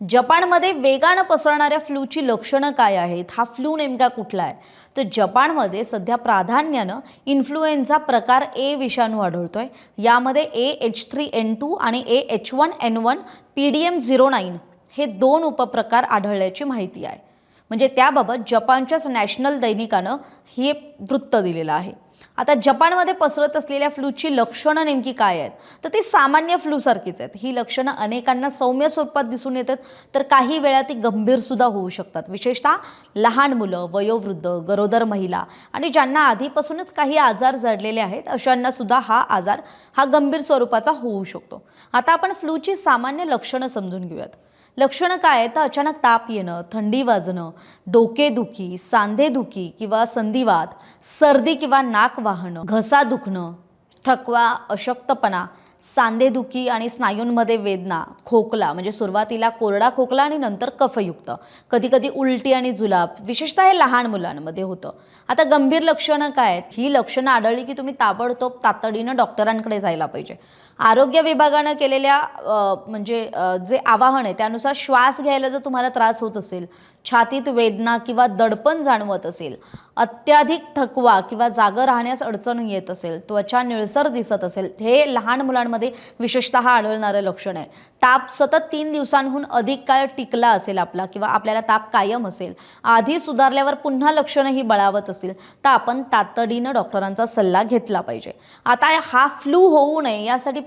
जपानमध्ये वेगानं पसरणाऱ्या फ्लूची लक्षणं काय आहेत? हा फ्लू नेमका कुठला आहे? तर जपानमध्ये सध्या प्राधान्यानं इन्फ्लुएन्झा प्रकार ए विषाणू आढळतोय. यामध्ये A H three N two आणि A H one N one P D M zero nine हे दोन उपप्रकार आढळल्याची माहिती आहे. म्हणजे त्याबाबत जपानच्याच नॅशनल दैनिकानं हे वृत्त दिलेलं आहे. आता जपानमध्ये पसरत असलेल्या फ्लूची लक्षणं नेमकी काय आहेत? तर ती सामान्य फ्लूसारखीच आहेत. ही लक्षणं अनेकांना सौम्य स्वरूपात दिसून येतात तर काही वेळा ती गंभीरसुद्धा होऊ शकतात. विशेषतः लहान मुलं वयोवृद्ध गरोदर महिला आणि ज्यांना आधीपासूनच काही आजार जडलेले आहेत अशांना सुद्धा हा आजार हा गंभीर स्वरूपाचा होऊ शकतो. आता आपण फ्लूची सामान्य लक्षणं समजून घेऊयात. लक्षणं काय आहेत? तर अचानक ताप येणं थंडी वाजणं डोकेदुखी सांधेदुखी किंवा संधिवात सर्दी किंवा नाक वाहणं घसा दुखणं थकवा अशक्तपणा सांधेदुखी आणि स्नायूंमध्ये वेदना खोकला म्हणजे सुरुवातीला कोरडा खोकला आणि नंतर कफयुक्त. कधी कधी उलटी आणि जुलाब विशेषतः हे लहान मुलांमध्ये होतं. आता गंभीर लक्षणं काय आहेत? ही लक्षणं आढळली की तुम्ही ताबडतोब तातडीनं डॉक्टरांकडे जायला पाहिजे. आरोग्य विभागानं केलेल्या म्हणजे जे आवाहन आहे त्यानुसार श्वास घ्यायला जर तुम्हाला त्रास होत असेल छातीत वेदना किंवा दडपण जाणवत असेल अत्याधिक थकवा किंवा जागं राहण्यास अडचण येत असेल त्वचा निळसर दिसत असेल हे लहान मुलांना मुलांमध्ये विशेषतः आढळणारं लक्षण आहे. ताप सतत तीन दिवसांहून अधिक काळ टिकला असेल आपला किंवा आपल्याला ताप कायम असेल आधी सुधारल्यावर पुन्हा लक्षणं ही बळावत असतील तर आपण तातडीनं डॉक्टरांचा सल्ला घेतला पाहिजे. आता हा फ्लू होऊ नये यासाठी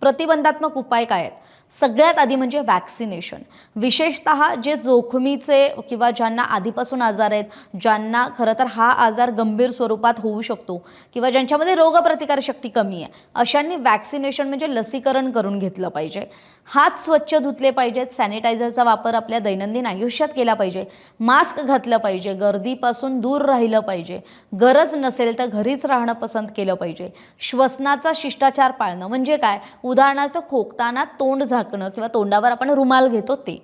प्रतिबंधात्मक उपाय काय आहेत? सगळ्यात आधी म्हणजे वॅक्सिनेशन विशेषतः जे जोखमीचे किंवा ज्यांना आधीपासून आजार आहेत ज्यांना खरं तर हा आजार गंभीर स्वरूपात होऊ शकतो किंवा ज्यांच्यामध्ये रोगप्रतिकारशक्ती कमी आहे अशांनी वॅक्सिनेशन म्हणजे लसीकरण करून घेतलं पाहिजे. हात स्वच्छ धुतले पाहिजेत सॅनिटायझरचा वापर आपल्या दैनंदिन आयुष्यात केला पाहिजे मास्क घातलं पाहिजे गर्दीपासून दूर राहिलं पाहिजे गरज नसेल तर घरीच राहणं पसंत केलं पाहिजे. श्वसनाचा शिष्टाचार पाळणं म्हणजे काय? काय उदाहरणार्थ खोकताना तोंड झाकणं किंवा तोंडावर आपण रुमाल घेतो ते.